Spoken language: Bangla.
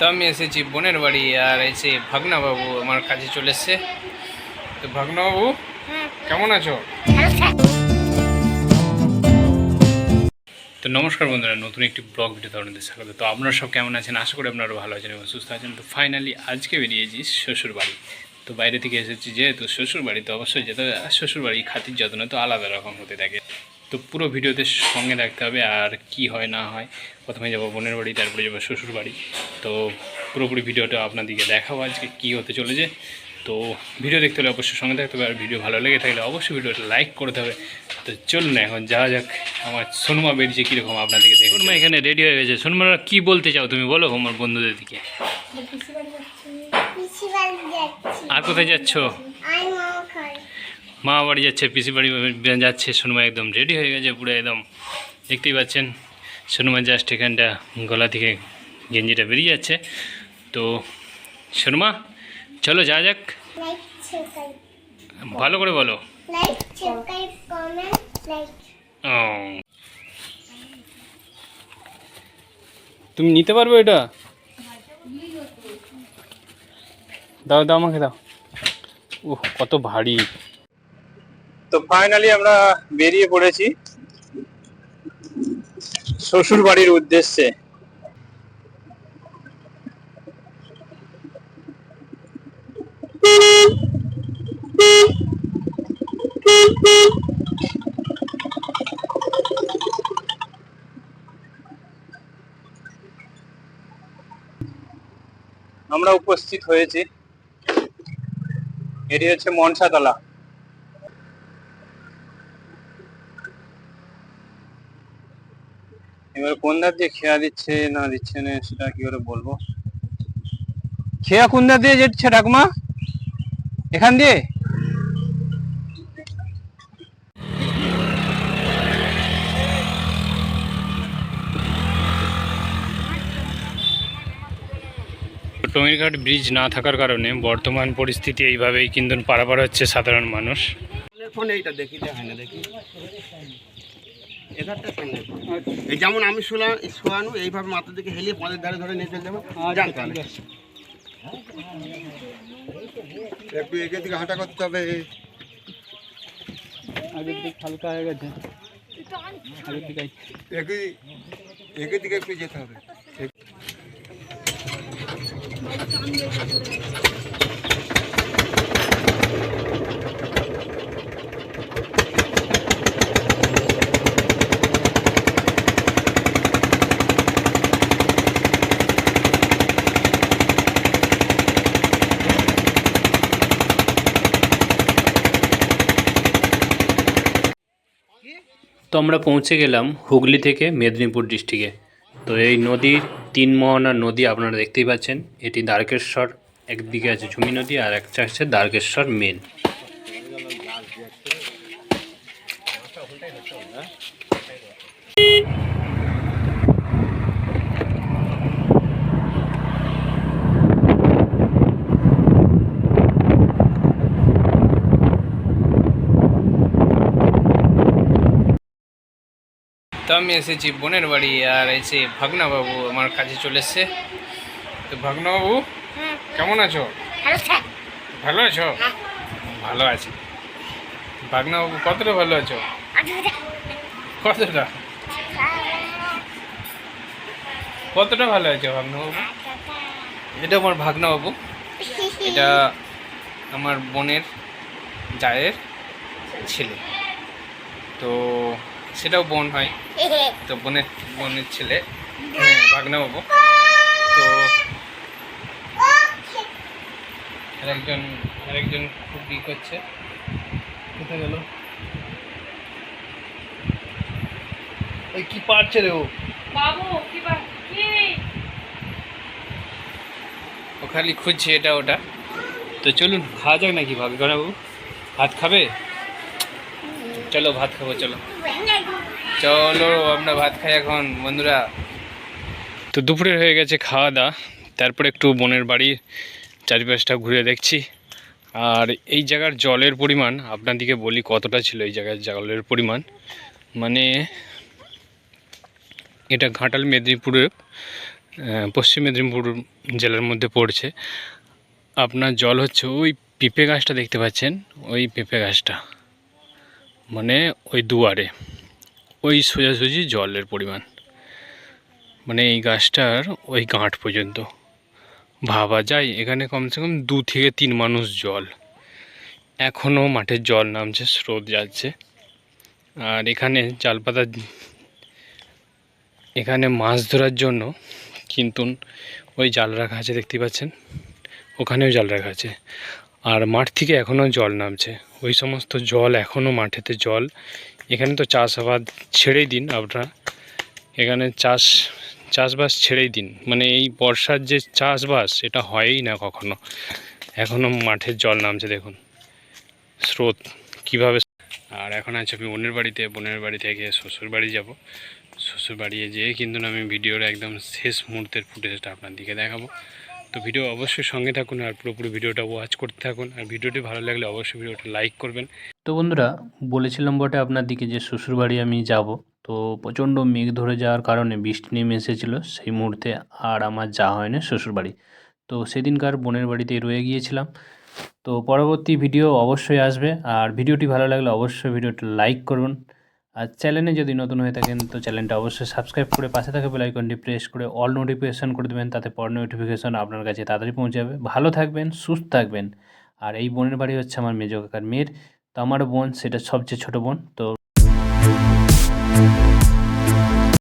তো আমি এসেছি বোনের বাড়ি আর এসে ভাগনা বাবু আমার কাছে চলে এসছে। তো ভাগনা বাবু কেমন আছো? তো নমস্কার বন্ধুরা নতুন একটি ব্লগ ভিডিও আপনাদের স্বাগত। তো আপনারা সব কেমন আছেন? আশা করি আপনারা ভালো আছেন এবং সুস্থ আছেন। তো ফাইনালি আজকে বেরিয়েছি শ্বশুর বাড়ি তো বাইরে থেকে এসেছি যেহেতু শ্বশুর বাড়ি তো অবশ্যই যেতে শ্বশুর বাড়ি খাতির যত্ন তো আলাদা রকম হতে থাকে। তো পুরো ভিডিওতে সঙ্গে রাখতে হবে আর কি হয় না হয়। প্রথমে যাব বোনের বাড়ি তারপরে যাব শ্বশুর বাড়ি। তো পুরোপুরি ভিডিওটা আপনাদেরকে দেখাবো আজকে কী হতে চলেছে। তো ভিডিও দেখতে হলে অবশ্যই সঙ্গে থাকতে হবে আর ভিডিও ভালো লেগে থাকলে অবশ্যই ভিডিওটা লাইক করতে হবে তো চলুন না এখন যাওয়া যাক আমার সোনমা বেরিয়েছে কীরকম আপনাদেরকে দেখুন সোনমা এখানে রেডি হয়ে গেছে। সোনমা কী বলতে চাও তুমি? বলো আমার বন্ধুদের দিকে। পিসি বাড়ি যাচ্ছি। আর কোথায় যাচ্ছ? মা বাড়ি যাচ্ছে পিসি বাড়ি যাচ্ছে সোনমা একদম রেডি হয়ে গেছে পুরো একদম দেখতেই পাচ্ছেন। সোনমা জাস্ট এখানটা গলা থেকে গেঞ্জিটা বেরিয়ে যাচ্ছে। তো সোনমা চলো যা যাক। ভালো করে বলো। লাইক সাবস্ক্রাইব কমেন্ট লাইক ও। তুমি নিতে পারবে এটা দাও দাও আমাকে দাও। ও কত ভারী। তো ফাইনালি আমরা বেরিয়ে পড়েছি শ্বশুর বাড়ির উদ্দেশ্যে। আমরা উপস্থিত হয়েছি। এটি হচ্ছে মনসাতলা। এবার কোন ধার দিয়ে খেয়া দিচ্ছে না দিচ্ছে না সেটা কি করে বলব? খেয়া কোন ধার দিয়ে যাচ্ছে ঠাকুমা? এখান দিয়ে? টঙ্গিরঘাট ব্রিজ না থাকার কারণে বর্তমান পরিস্থিতি এইভাবেই কিন্তু পারাপার হচ্ছে সাধারণ মানুষ। ফোন এইটা দেখি দেখি। এধারটা সামনে। এই যেমন আমি শুলা শোয়ানো এইভাবে মাথা দিকে হেলিয়ে পদের ধারে ধরে নিয়ে চলে যাব যান তাহলে। একটু এগে দিকে হাঁটা করতে হবে। আগের দিক হালকা হয়ে গেছে। আগের দিকে এগে এগে দিকে একটু যেতে হবে। তো আমরা পৌঁছে গেলাম হুগলি থেকে মেদিনীপুর ডিস্ট্রিক্টে। তো এই নদীর তিন মোহনার নদী আপনারা দেখতেই পাচ্ছেন। এটি দ্বারকেশ্বর, একদিকে আছে ঝুমি নদী আর একটা আছে দ্বারকেশ্বর মেন তো আমি এসেছি বোনের বাড়ি আর এসে ভাগনা বাবু আমার কাছে চলে এসছে। তো ভাগনা বাবু হ্যাঁ কেমন আছো? ভালো আছো। ভালো আছি? ভাগনা বাবু কতটা ভালো আছো? কতটা? কতটা ভালো আছো ভাগনা বাবু এটা আমার ভাগনা বাবু এটা আমার বোনের জায়ের ছেলে। তো সেটাও বোন হয়। তো বোনের বোনের ছেলে হ্যাঁ ভাগনা বাবু তো আরেকজন আরেকজন খুব ই করছে। কোথায় গেল? ওই কি পারছে রে ও? বাবু কি ও খালি খুঁজছে এটা ওটা। তো চলুন খাওয়া যাক নাকি ভাগনা বাবু ভাত খাবে? চলো ভাত খাব চলো। চলো আমরা ভাত খাই এখন বন্ধুরা। তো দুপুরের হয়ে গেছে খাওয়া দাওয়া তারপরে একটু বোনের বাড়ির চারিপাশটা ঘুরে দেখছি। আর এই জায়গার জলের পরিমাণ আপনাদেরকে বলি কতটা ছিল এই জায়গার জলের পরিমাণ। মানে এটা ঘাটাল মেদিনীপুরের পশ্চিম মেদিনীপুর জেলার মধ্যে পড়ছে। আপনার জল হচ্ছে ওই পেঁপে গাছটা দেখতে পাচ্ছেন ওই পেঁপে গাছটা। মানে ওই দুয়ারে, ওই সোজাসুজি জলের পরিমাণ। মানে এই গাছটার ওই গাঁট পর্যন্ত। ভাবা যায় এখানে কমসে কম দু থেকে তিন মানুষ জল। এখনও মাঠের জল নামছে, স্রোত যাচ্ছে। আর এখানে জালপাতা এখানে মাছ ধরার জন্য কিন্তু ওই জাল রাখা আছে দেখতে পাচ্ছেন? ওখানেও জাল রাখা আছে। আর মাঠ থেকে এখনও জল নামছে। ওই সমস্ত জল এখনও মাঠেতে জল। এখানে তো চাষাবাদ ছেড়েই দিন আপনারা। এখানে চাষ, চাষবাস ছেড়েই দিন। মানে এই বর্ষার যে চাষবাস, এটা হয়ই না কখনো। এখনও মাঠের জল নামছে, দেখুন। স্রোত কীভাবে আর এখন আছে আমি বোনের বাড়িতে। বোনের বাড়ি থেকে শ্বশুর বাড়ি যাব। শ্বশুর বাড়ি যেয়ে কিন্তু আমি ভিডিওর একদম শেষ মুহূর্তের ফুটেজটা আপনার দিকে দেখাবো। তো ভিডিও অবশ্যই সঙ্গে থাকুন আর পুরোপুরি ভিডিওটা ওয়াচ করতে থাকুন। আর ভিডিওটি ভালো লাগলে অবশ্যই ভিডিওটা লাইক করবেন। তো বন্ধুরা, বলেছিলাম বটে আপনার দিকে যে শ্বশুরবাড়ি আমি যাব, তো প্রচণ্ড মেঘ ধরে যাওয়ার কারণে বৃষ্টি নেমে এসেছিল সেই মুহূর্তে আর আমার যাওয়া হয়নি শ্বশুর বাড়ি তো সেদিনকার বোনের বাড়িতেই রয়ে গিয়েছিলাম। তো পরবর্তী ভিডিও অবশ্যই আসবে, আর ভিডিওটি ভালো লাগলে অবশ্যই ভিডিওটা লাইক করুন। আর চ্যানেলে যদি নতুন হয়ে থাকেন, তো চ্যানেলটা অবশ্যই সাবস্ক্রাইব করে পাশে থাকা বেল আইকনটি প্রেস করে অল নোটিফিকেশান করে দেবেন, তাতে পর নোটিফিকেশান আপনার কাছে তাড়াতাড়ি পৌঁছে যাবে। ভালো থাকবেন, সুস্থ থাকবেন। আর এই বোনের বাড়ি হচ্ছে আমার মেজো কাকার মেয়ের। তো আমার বোন, সেটা সবচেয়ে ছোটো বোন, তো